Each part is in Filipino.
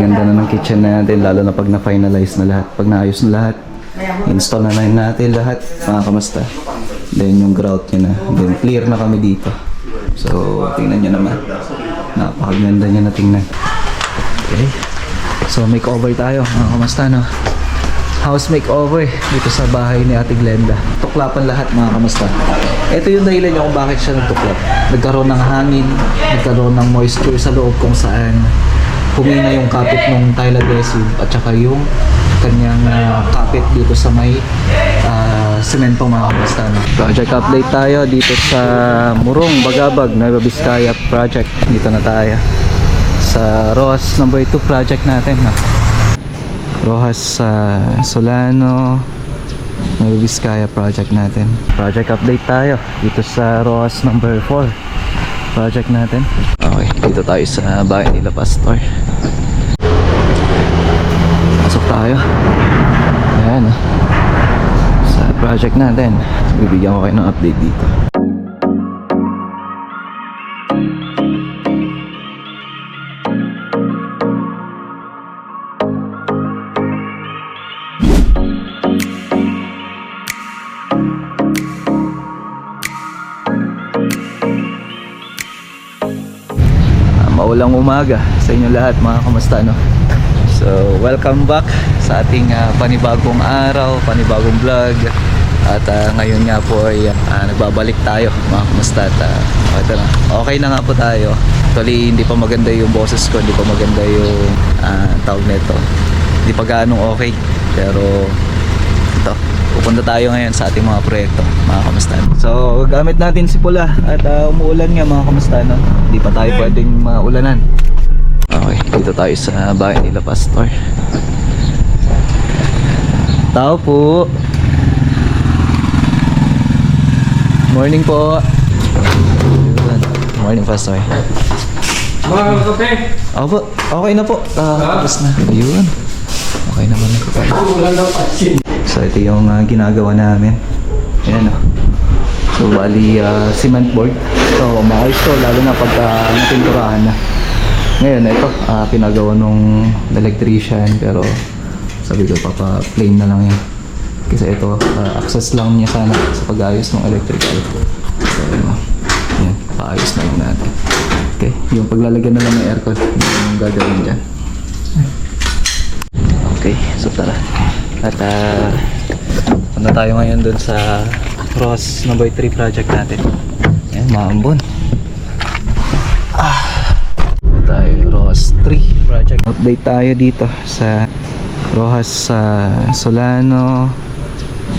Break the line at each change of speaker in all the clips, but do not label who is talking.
Ganda na ng kitchen natin, lalo na pag na-finalize na lahat. Pag naayos na lahat, install na rin natin lahat. Mga kamusta. Then yung grout niya na. Then clear na kami dito. So, tingnan nyo naman. Napakaganda niya na tingnan. Okay. So, makeover tayo. Mga kamusta, no? House makeover dito sa bahay ni Ate Glenda. Tuklapan lahat mga kamusta. Ito yung dahilan niya kung bakit siya nagtuklap. Nagkaroon ng hangin, nagkaroon ng moisture sa loob kung saan humina yung kapit ng tile adhesive at saka yung kanyang ah, kapit dito sa may uh, semento mga kamusta. No? Project update tayo dito sa Murong, Bagabag, Nueva Vizcaya project. Dito na tayo sa Ross number 2 project natin. No? Rojas sa Solano Nueva Vizcaya project natin project update tayo dito sa Rojas number 4 project natin okay dito tayo sa bahay nila Pastor pasok tayo. Ayan oh. sa project natin bibigyan ko kayo ng update dito. Ah, maulang umaga sa inyo lahat mga kamusta no so welcome back sa ating ah, panibagong araw panibagong vlog. At ah, ngayon nga po ay ah, nagbabalik tayo mga kamusta at ah, ito na. okay na nga po tayo. Actually hindi pa maganda yung boses ko hindi pa maganda yung ah, tawag nito. Hindi pa gaanong okay. Pero ito pupunta tayo ngayon sa ating mga proyekto mga kamusta. So gamit natin si Pula at ah, umuulan nga mga kamusta no? hindi pa tayo pwedeng maulanan okay dito tayo sa bahay nila Pastor tao po morning po morning Pastor
Mga kape.
Okay na po. Ah, tapos na. Ayun. Okay naman na
patsin.
So ito yung ah, ginagawa namin. Ayan o. So bali ah, cement board. So maayos to lalo na pagka napinturahan na. Ngayon ito ah, pinagawa nung electrician pero sabi ko papa plain na lang yan. Kasi ito ah, access lang niya sana sa pag-ayos ng electrical. So ayun o. Ayan, paayos na lang natin. Okay, yung paglalagyan na lang ng aircon yung gagawin dyan. Okay, so tara. At uh, punta tayo ngayon dun sa Cross number 3 project natin. Ayan, maambon. Ah, tayo Ross 3 project. Update tayo dito sa Rojas sa Solano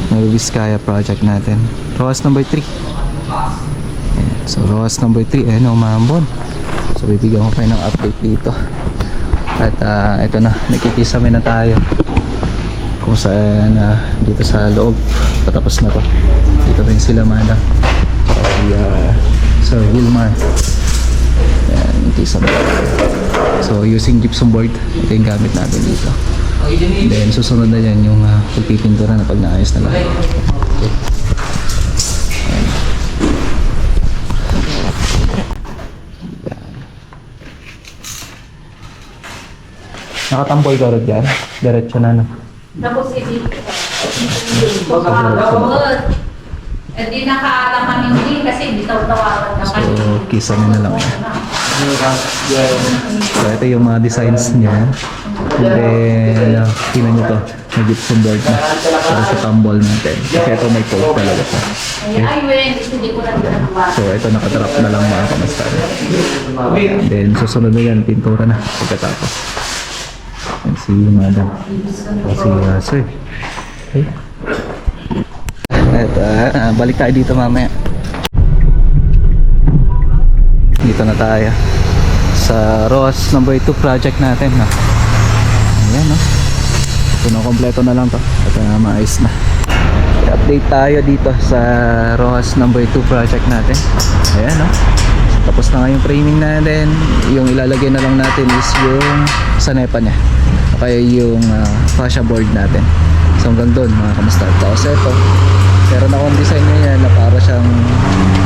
Nueva project natin. Rojas number 3. Ayan, so Rojas number 3, ayan, umambon. So bibigyan ko kayo ng update dito. At ah, ito na, nakikisame na tayo kung saan ah, dito sa loob patapos na to dito rin sila mana saka si ah, Sir Wilmar yan nakikisame na tayo so using gypsum board ito yung gamit natin dito then susunod na yan yung uh, pagpipintura na pag naayos na lahat okay. Nakatamboy ka rin dyan? Diretso na no?
Tapos hindi Eh di nakaalaman hindi kasi hindi taw tawaran ka
So, kisa mo na lang. So, ito yung mga designs niya. And then, uh, tingnan nyo to. May gypsum board na. Para sa tumble natin. Kasi ito may coat talaga siya.
Ay, ay, wen, hindi ko lang ginagawa.
So, ito nakatrap na lang mga kamastan. And then, susunod na yan, pintura na pagkatapos. And si madam. O si uh, sir. Okay. At uh, balik tayo dito mamaya. Dito na tayo sa Ross number 2 project natin. No? Ayan, no? Puno kompleto na lang to. Ito na maayos na. update tayo dito sa Ross number 2 project natin. Ayan, no? Tapos na nga yung framing natin. Yung ilalagay na lang natin is yung sanepa niya. Kaya yung ah, fascia board natin. So hanggang doon mga kamusta. Tapos ito, meron akong design niya na para siyang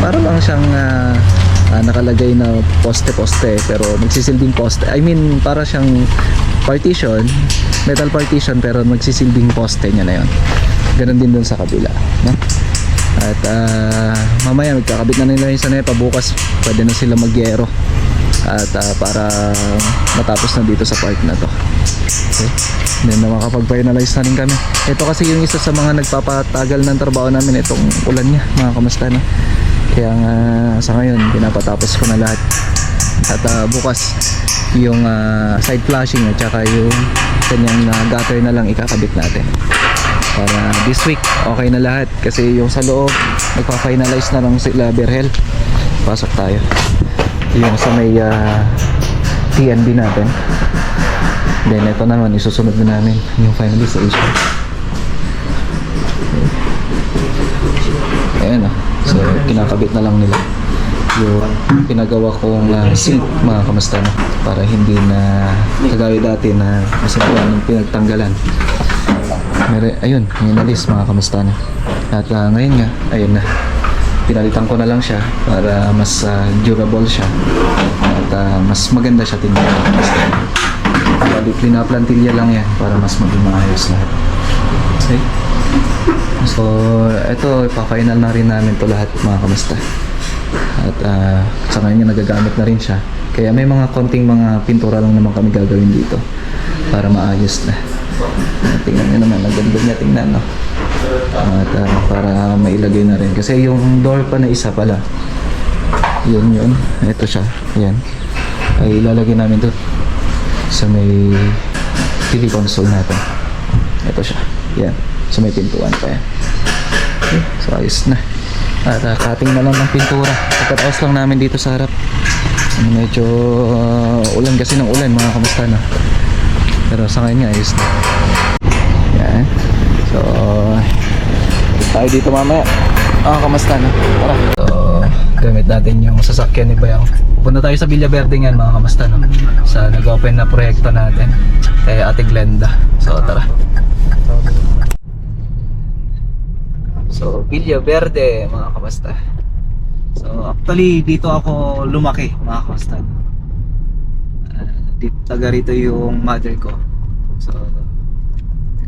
para lang siyang ah, ah, nakalagay na poste-poste pero magsisilbing poste. I mean, para siyang partition, metal partition pero magsisilbing poste niya na 'yon. Ganon din dun sa kabila, no? At ah, mamaya magkakabit na nila yung sa NEPA bukas pwede na sila magyero at ah, para matapos na dito sa park na to. Okay. Then na makapag-finalize na rin kami. Ito kasi yung isa sa mga nagpapatagal ng trabaho namin itong ulan niya, mga kamusta na. Kaya nga sa ngayon, pinapatapos ko na lahat. At ah, bukas, yung ah, side flashing at saka yung kanyang ah, gutter na lang ikakabit natin. Para this week, okay na lahat. Kasi yung sa loob, nagpa-finalize na lang sila Berhel. Pasok tayo. Yung sa may ah, TNB natin. Then ito naman, isusunod na namin yung finalization. Ayan ah. So, kinakabit na lang nila yung pinagawa kong uh, sink mga kamusta na para hindi na kagaya dati na masabuan ng pinagtanggalan. Mere, ayun, yung nalis mga kamusta na. At ah, ngayon nga, ayun na. Pinalitan ko na lang siya para mas ah, durable siya. At ah, mas maganda siya tingnan mga kamusta na Bali, pinaplantilla lang yan para mas maging maayos lahat okay So, ito, ipa-final na rin namin to lahat mga kamusta. At ah, sa kanya nagagamit na rin siya. Kaya may mga konting mga pintura lang naman kami gagawin dito para maayos na. At tingnan nyo naman, ang ganda niya tingnan, no? At ah, para mailagay na rin. Kasi yung door pa na isa pala, yun yun, ito siya, yan. Ay ilalagay namin to sa may TV console natin. Ito siya, yan. So may pintuan pa yan. Okay, so ayos na. At uh, cutting na lang ng pintura. Pagkataos lang namin dito sa harap. Ano, Medyo uh, ulan kasi ng ulan mga kamusta na. Pero sa ngayon nga ayos na. Yan. So, tayo dito mamaya. Ah, kamusta na? Tara. So, gamit natin yung sasakyan ni Bayang. Punta tayo sa Villa Verde ngayon mga kamusta no? Sa nag-open na proyekto natin. Kay Ate Glenda. So, tara. So, Villa Verde, mga kamasta. So, actually, dito ako lumaki, mga kamasta. Uh, dito, taga rito yung mother ko. So,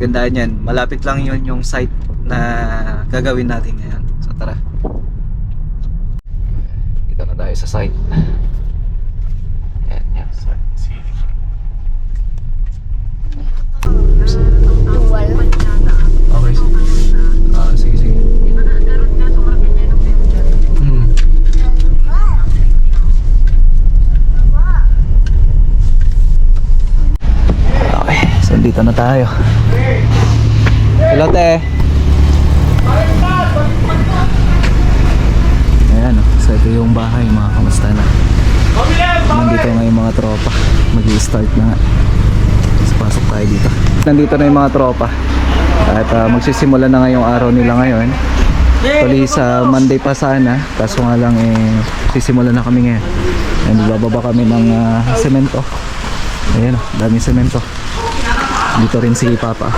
gandaan yan. Malapit lang yun yung site na gagawin natin ngayon. So, tara. Dito na tayo sa site. Yan, yan. Okay. Ah, sige, sige. Hmm. Okay, so dito na tayo. Hello, te. Ayan, oh. so ito yung bahay, mga kamusta na. Nandito ngayon mga tropa. Mag-i-start na nga. So, pasok tayo dito. Nandito na yung mga tropa. At ah, magsisimula na ngayong araw nila ngayon. Actually sa Monday pa sana, kaso nga lang eh sisimula na kami ngayon. And bababa kami ng ah, semento. Ayan o, daming semento. Dito rin si Papa.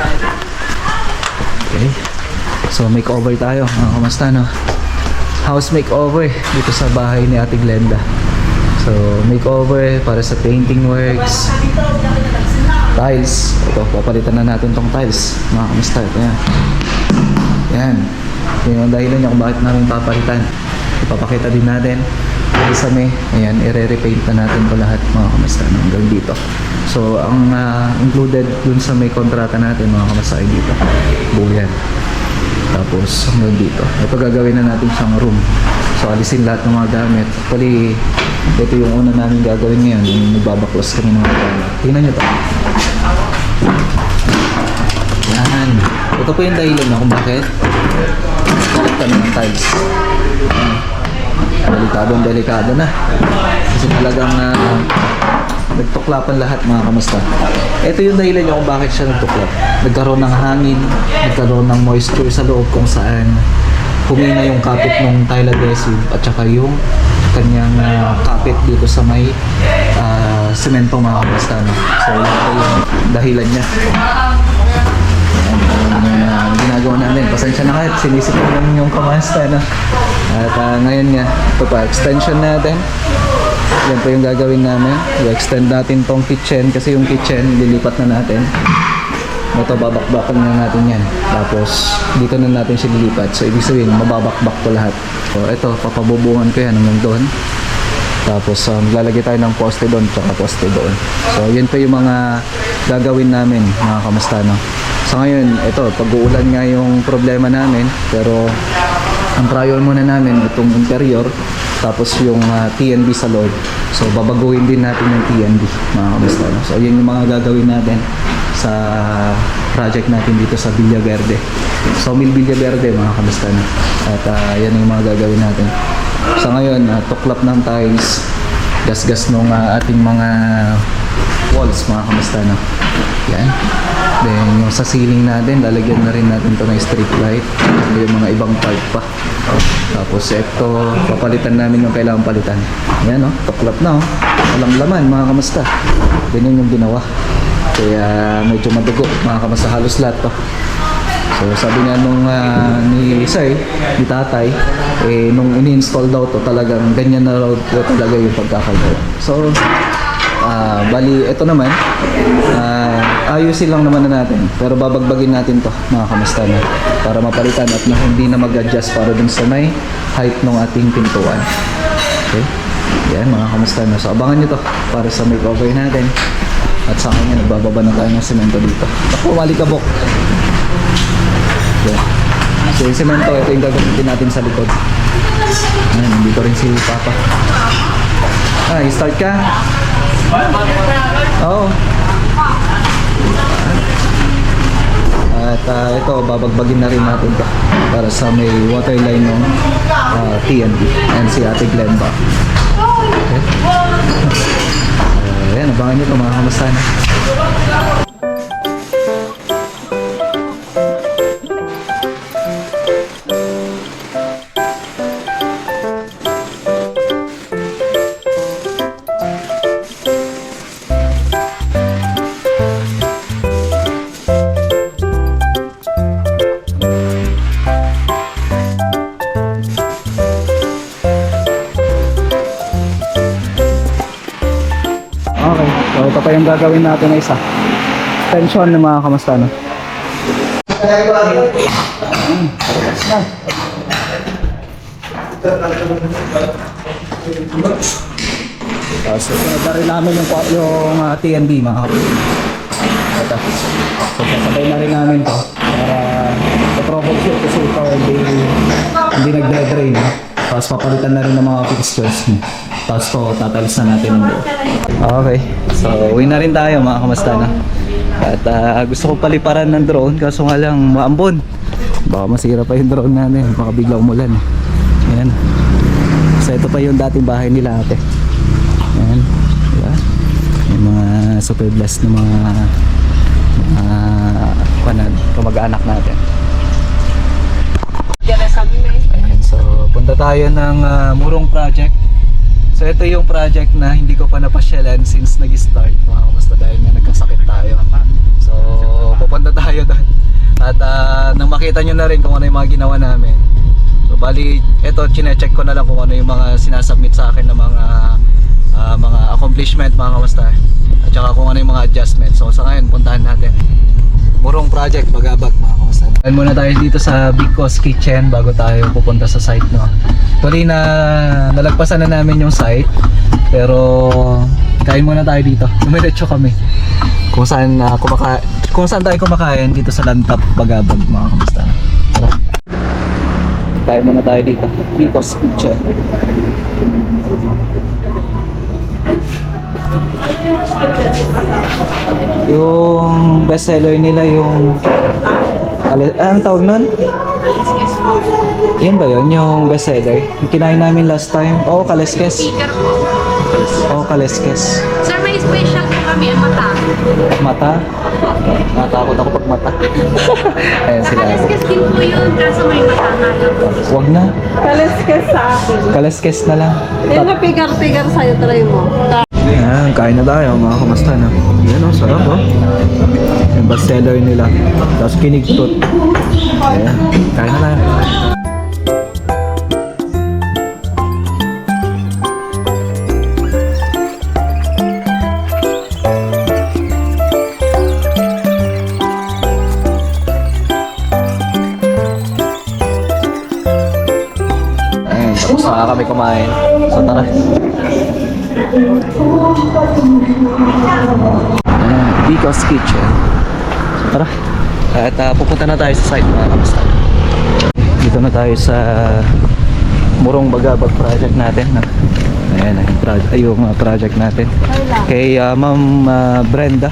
Okay. So makeover tayo. Mga kamusta no? House makeover dito sa bahay ni Ate Glenda. So makeover para sa painting works. Tiles. Ito, papalitan na natin tong tiles. Mga kamusta? Ito yan. Yan. Yan yung dahilan niya kung bakit namin papalitan. Ipapakita din natin. May, ayan, i-repaint na natin ko lahat mga kamusta no, hanggang dito. So, ang ah, included dun sa may kontrata natin mga kamusta ay dito. Buo yan. Tapos hanggang dito. Ito gagawin na natin siyang room. So alisin lahat ng mga gamit. Actually, ito yung una namin gagawin ngayon. Yung nagbabaklas kami ng mga gamit. Tingnan nyo to. Yan. Ito po yung dahilan na kung bakit. Bakit kami ng tiles. Yan. Delikadong delikado na. Kasi talagang na nagtuklapan lahat mga kamusta. Ito yung dahilan niya kung bakit siya nagtuklap. Nagkaroon ng hangin, nagkaroon ng moisture sa loob kung saan humina yung kapit ng tile adhesive at saka yung kanyang ah, kapit dito sa may ah, semento mga kamusta. No? So yun yung dahilan niya. Yung, ah, ginagawa namin. Pasensya na kayo, sinisip ko lang yung kamasta, no? At ah, ngayon nga, ito pa, extension natin. Yan po yung gagawin namin. I-extend natin tong kitchen kasi yung kitchen, lilipat na natin. Ito, babakbakan na natin yan. Tapos, dito na natin siya lilipat. So, ibig sabihin, mababakbak to lahat. So, ito, papabubungan ko yan hanggang doon. Tapos, um, lalagay tayo ng poste doon, tsaka poste doon. So, yun pa yung mga gagawin namin, mga kamusta, So, ngayon, ito, pag-uulan nga yung problema namin, pero ang trial muna namin itong interior tapos yung ah, TNB sa loob. So babaguhin din natin yung TNB mga kamusta so yun yung mga gagawin natin sa project natin dito sa Villa Verde so Mil Villa Verde mga kamusta no? at ah, yan yung mga gagawin natin. Sa ngayon uh, tuklap ng tiles gasgas nung ah, ating mga walls mga kamusta no? yan. Then yung sa ceiling natin lalagyan na rin natin to ng street light. Yung mga ibang part pa. Tapos ito papalitan namin yung kailangan palitan. Yan no tuklap na oh. Walang laman mga kamusta. Ganyan yung ginawa. Kaya medyo madugo mga kamusta. Halos lahat to So sabi nga nung ah, ni Sir, ni Tatay, eh, nung ini-install daw to talagang ganyan na raw to talaga yung pagkakagawa. So ah, bali ito naman, ah, ayusin lang naman na natin. Pero babagbagin natin to mga kamusta na para mapalitan at na hindi na mag-adjust para dun sa may height ng ating pintuan. Okay? Yan mga kamusta na. So abangan nyo to para sa makeover natin. At sa kanya, nagbababa na tayo ng semento dito. Ako, malikabok. Yeah. So yung semento, ito yung gagamitin natin sa likod. Ayan, nandito rin si Papa. Ah, start ka? Oo. At ah, ito, babagbagin na rin natin to para sa may water line ng ah, TNB and si Ate Glenn ba. Okay. Uh, ayan, abangan nyo ito mga kamusta gagawin natin na isa. Tension ng mga kamusta no? Uh, so, pinagda rin namin yung, yung uh, TNB mga kamusta. Ito. So, kasabay na rin namin to para sa-troubleshoot kasi ito hindi, hindi nagde-drain. Tapos papalitan na rin ng mga fixtures. Tapos to, tatalis na natin ng buo. Okay. So, uwi na rin tayo mga kamusta na. At ah, gusto ko paliparan ng drone kaso nga lang maambon. Baka masira pa yung drone namin. Baka bigla umulan. Ayan. So, ito pa yung dating bahay nila ate. Ayan. Diba? Yung mga super blessed na mga mga kanan, kamag-anak natin. Ayan, so punta tayo ng ah, Murong Project. So ito yung project na hindi ko pa napasyalan since nag-start mga kamusta dahil na nagkasakit tayo. So pupunta tayo doon. At ah, nang makita nyo na rin kung ano yung mga ginawa namin. So bali, ito chine-check ko na lang kung ano yung mga sinasubmit sa akin ng mga ah, mga accomplishment mga kamusta. At saka kung ano yung mga adjustment. So sa ngayon, puntahan natin. Murong project, bagabag mga kamusta. Ayan muna tayo dito sa Big Cos Kitchen bago tayo pupunta sa site no. Tuloy na nalagpasan na namin yung site pero kain muna tayo dito. Dumiretso kami. Kung saan uh, kumaka kung saan tayo kumakain dito sa Lantap Bagabag mga kamusta. Tara. Kain muna tayo dito. Big Cos Kitchen. Yung bestseller nila yung ang tawag nun? Yan ba yun? Yung bestseller? Yung kinain namin last time? Oo, kaleskes.
Speaker po.
Oo, kaleskes.
Sir, may special po kami, mata.
Mata? Natakot ako pag mata. Ayan sila.
Nakaliskis din po yun, kaso may mata na lang.
Wag na.
Kaliskes sa akin.
Kaleskes na lang.
Yung napigar-pigar sa'yo, try mo.
Ayan, kain na tayo mga kamusta na. Yan oh, sarap oh. Yung bas seller nila. Tapos kinigtot. Ayan, kaya na lang. Kumain. So tara. Ayan, Vico's Kitchen. So tara. At ah, pupunta na tayo sa site mga kamusta. Dito na tayo sa Murong Bagabag project natin. Ayan, yung, project, yung ah, project natin. Kay ah, Ma'am ah, Brenda.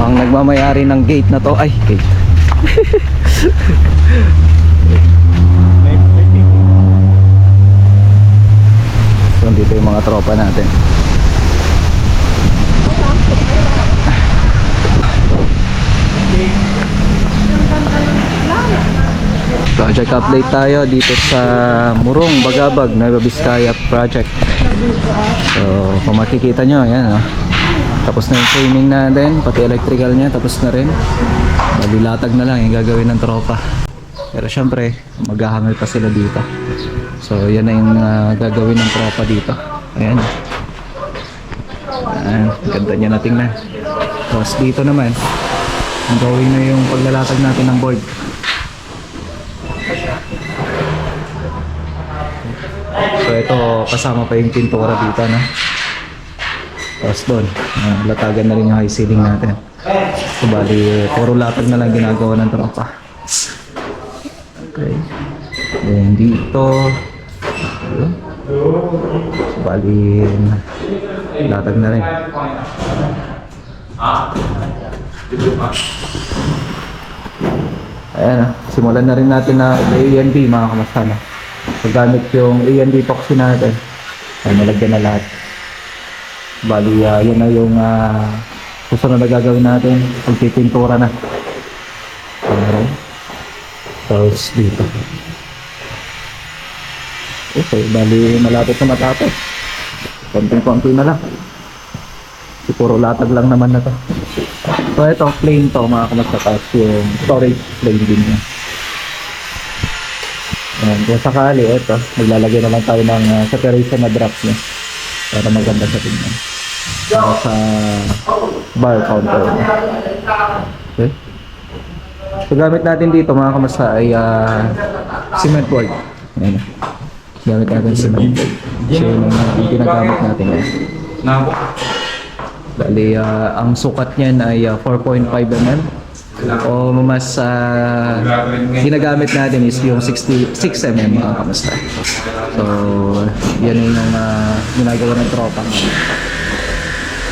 Ang nagmamayari ng gate na to ay gate. So, dito yung mga tropa natin. Project update tayo dito sa Murong, Bagabag, Nueva Vizcaya project. So, kung makikita nyo, yan oh. Tapos na yung framing natin, pati electrical niya, tapos na rin. Malilatag na lang yung gagawin ng tropa. Pero syempre, maghahangil pa sila dito. So, yan na yung ah, gagawin ng tropa dito. Ayan. Ayan, ganda niya na. Tapos dito naman, ang gawin na yung paglalatag natin ng board. So ito, kasama pa yung pintura dito, no? Tapos doon, uh, latagan na rin yung high ceiling natin. So bali, puro latag na lang ginagawa ng tropa. Okay. Then dito. So bali, latag na rin. Ayan, ah. simulan na rin natin na ANB mga kamasama. So gamit yung ANB epoxy natin. Ay, nalagyan na lahat. Bali, ah, yan na yung uh, susunod na gagawin natin. Pagpipintura na. Alright. Tapos dito. Okay, bali malapit na matapos. Konting-konti na lang. Kasi puro latag lang naman na to. So ito, plain to mga kamusta tapos yung storage plain din niya. Ayan, kung sakali, ito, maglalagay na lang tayo ng uh, separation na drop niya para maganda sa tingnan. Para sa bar counter. Okay? So gamit natin dito mga kamusta ay uh, cement board. Ayan. Gamit natin cement board. So yun ang uh, ginagamit natin ngayon. Bali, ah, ang sukat niyan ay ah, 4.5 mm. O mas ah, ginagamit natin is yung 66 mm mga kamusta. So, yan yung uh, ginagawa ng tropa.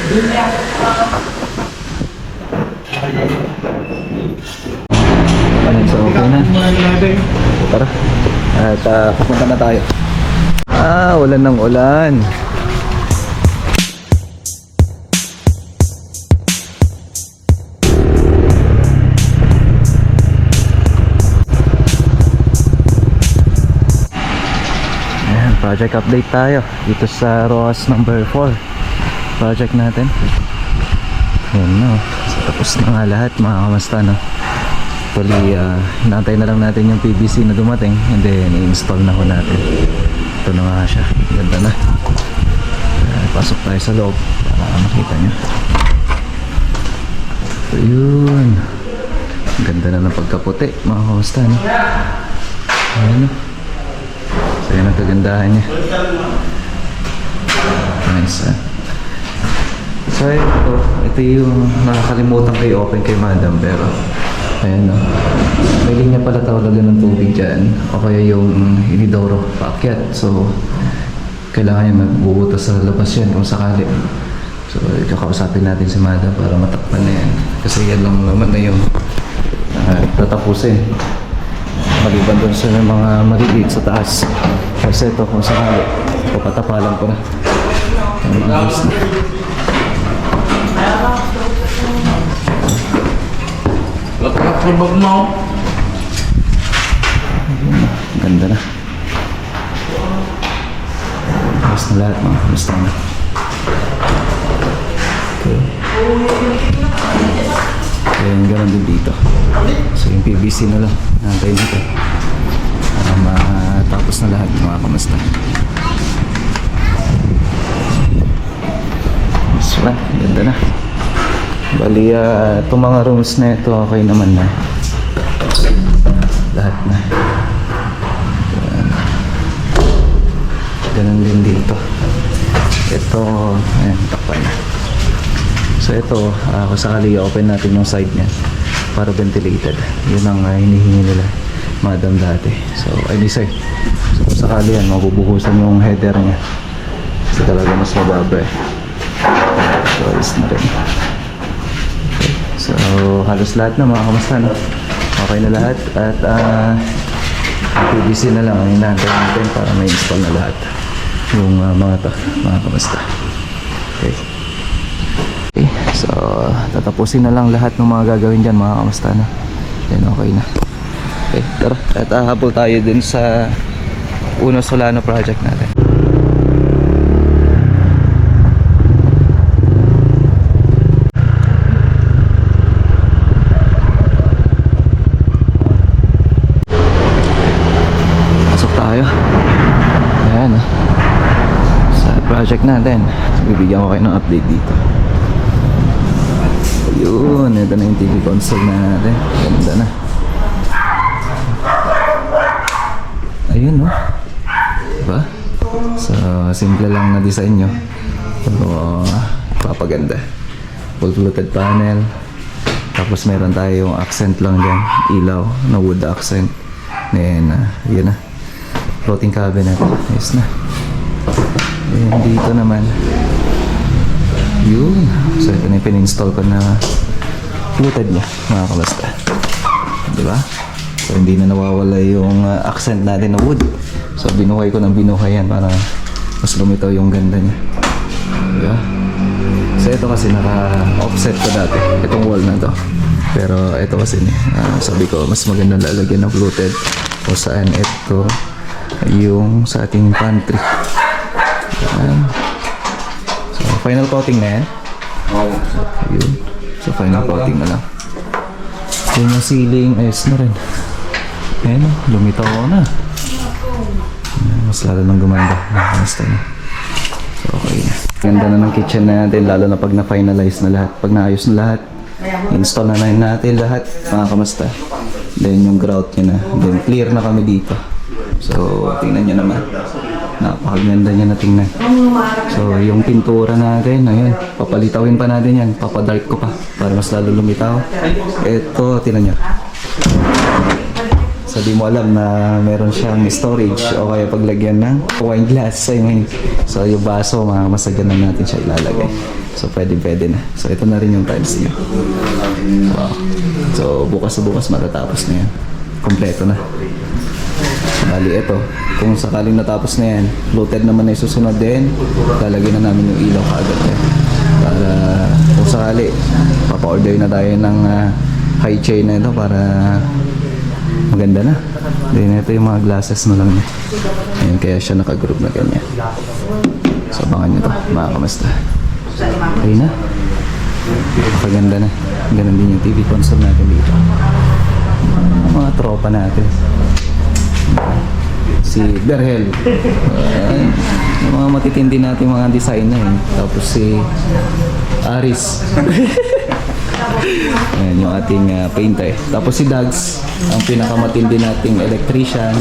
Ayan, so okay na. Tara. At ah, pupunta na tayo. Ah, ulan ng ulan. Ayan, project update tayo dito sa ROAS number 4 project natin. Ayan no, so, tapos na nga lahat mga kamasta no? Actually, uh, hinantay na lang natin yung PVC na dumating and then i-install na ko natin. Ito na nga siya, ganda na. Ayan, pasok tayo sa loob para makita nyo. So yun ganda na ng pagkaputi mga kamasta no? Ayan no. So yan ang kagandahan niya. Nice ah. So ito, ito yung nakakalimutan ko i-open kay madam pero ayan no. May linya pala talaga ng tubig dyan o kaya yung inidoro paakyat. So kailangan niya magbubutas sa labas yan kung sakali. So kakausapin natin si madam para matakpan na yan. Kasi yan lang naman na yung uh, tatapusin maliban doon sa mga maliliit sa taas kasi ito kung sakali papatapalan ko na Ang ayos na. Ganda na Ayos na lahat mga kamusta na. Okay. Ayan, ganun din dito. So yung PVC na lang. Nantay dito. Para matapos na lahat mga kamusta. So, ganda na. Bali, itong mga rooms na ito, okay naman na. Lahat na. Ganun din dito. Ito, ayan, takpan na. So ito, ah, kung sakali i-open natin yung side niya para ventilated. Yun ang ah, hinihingi nila madam dati. So, ay di sir. So kung sakali yan, mabubuhusan yung header niya. Kasi talaga mas mababa eh. So, ayos na rin. Halos lahat na mga kamusta no? Okay na lahat at ah PVC na lang ang inaantay natin para may install na lahat yung ah, mga to, mga kamusta. Okay. Okay, so tatapusin na lang lahat ng mga gagawin dyan mga kamusta na. Then okay na. Okay, tara. At ahabol tayo dun sa Uno Solano project natin. Pasok tayo. Ayan ah. Project natin. Bibigyan ko kayo ng update dito. Ayun, ito na yung TV console natin. Ganda na. Ayun, no? Diba? So, simple lang na design nyo. Pero, papaganda. Full fluted panel. Tapos meron tayong accent lang dyan. Ilaw na wood accent. Then, uh, yun na. Floating cabinet. Ayos na. Then, dito naman. Yun. So, ito na yung pin-install ko na fluted niya, mga kabasta. Diba? So, hindi na nawawala yung uh, accent natin na wood. So, binuhay ko ng binuhay yan para mas lumitaw yung ganda niya. Diba? So, ito kasi naka-offset ko dati. Itong wall na to. Pero ito kasi, ah, sabi ko, mas maganda lalagyan ng fluted o saan ito yung sa ating pantry. Ayan. So, final coating na yan. Yun. So, final coating na lang. Then yung ceiling, ayos na rin. Ayan o, lumitaw ko na. Ayan, Mas lalo nang gumanda. Basta na. So, okay na. Ganda na ng kitchen natin, lalo na pag na-finalize na lahat. Pag naayos na lahat, install na na natin lahat. Mga kamusta. Then yung grout niya na. Then clear na kami dito. So, tingnan nyo naman. Napakaganda niya na tingnan. So, yung pintura natin, ayun, papalitawin pa natin yan. Papadark ko pa para mas lalo lumitaw. Ito, tingnan nyo. So, di mo alam na meron siyang storage o kaya paglagyan ng wine glass. I mean, so, yung baso, masagyan na natin siya ilalagay. So, pwede, pwede na. So, ito na rin yung tiles niya. Wow. So, bukas sa bukas matatapos na yan. Kompleto na. Bali, ito. Kung sakaling natapos na yan, loaded naman na susunod din, lalagyan na namin yung ilaw kaagad yan. Para kung sakali, papa-order na tayo ng ah, high chain na ito para maganda na. Then ito yung mga glasses na lang niya. Ayan, kaya siya nakagroup na ganyan. So, abangan nyo to, mga kamusta. Okay na. Napakaganda na. Ganun din yung TV console natin dito. Mga tropa natin si Berhel. Uh, yung mga matitindi natin mga designer. Eh. Tapos si Aris. Ayan, yung ating uh, painter. Tapos si Dags, ang pinakamatindi nating electrician.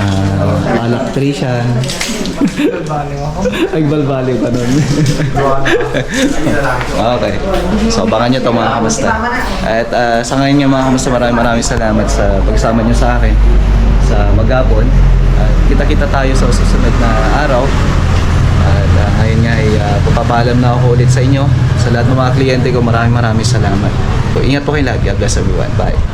Uh, electrician. Ay, balbali pa nun. okay. So, abangan nyo to mga kamusta. At uh, sa ngayon nga mga kamusta, maraming maraming salamat sa pagsama nyo sa akin sa Magabon. At kita-kita tayo sa susunod na araw. At uh, ngayon nga ay uh, papapaalam na ako ulit sa inyo. Sa lahat ng mga kliyente ko, maraming maraming salamat. So, ingat po kayo lagi. God bless everyone. Bye.